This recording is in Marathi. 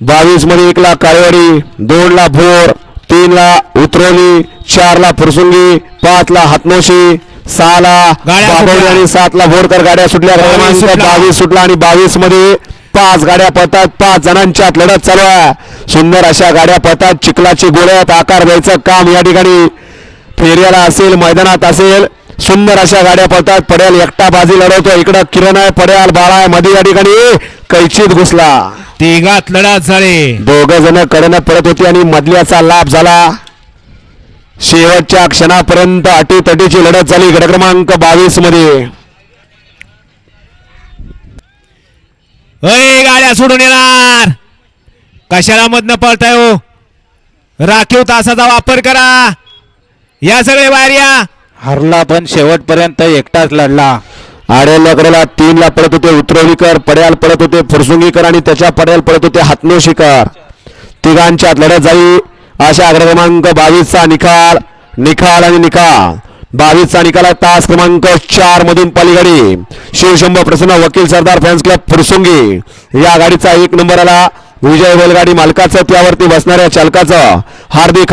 बावीसमध्ये एकला काळेवाडी दोन ला भोर तीन ला उतरवली चार ला फुरसुंगी पाच ला हातनोशी सहा ला गाड्या बाभवडी सुटल्या. आणि सात ला भोरकर गाड्या सुटल्या. बावीस क्रमांक सुटला. बावीस सुटला आणि बावीसमध्ये पाच गाड्या पळतात. पाच जणांच्यात लढत चालू आहे. सुंदर अशा गाड्या पळतात. चिखलाची गोळ्यात आकार द्यायचं काम या ठिकाणी फेऱ्याला असेल मैदानात असेल. सुंदर अशा गाड्या पळतात. पड्याल एकटा बाजी लढवतो इकडं किरण आहे पड्याल बाळा आहे. मध्ये या ठिकाणी कैचीत घुसला. तिघात लढत झाली. दोघ जण कडनं पडत होती आणि मधल्याचा लाभ झाला. शेवटच्या क्षणापर्यंत अटीतटीची लढत झाली गड क्रमांक बावीसमध्ये. अय गाड्या सोडून येणार. कशाला मधनं पळताय हो? राखीव तासाचा वापर करा. या सगळे बाहेर या हरला पण शेवटपर्यंत एकटाच लढला. आडेल्या कडेला तीन ला पडत होते उतरवलीकर पड्याल पडत होते फुरसुंगीकर आणि त्याच्या पड्याल पडत होते हातनोशीकर तिघांच्या लढत जाई अशा अग्र क्रमांक बावीसचा निकाल निकाल आणि निकाल. बावीसचा निकाल आहे तास क्रमांक चार मधून पलीकडे. शिवशंभ प्रसन्न वकील सरदार फॅन्स क्लब फुरसुंगी. या गाडीचा एक नंबर आला विजय बैलगाडी मालकाचं त्यावरती बसणाऱ्या चालकाचं. हार्दिक हार्दिक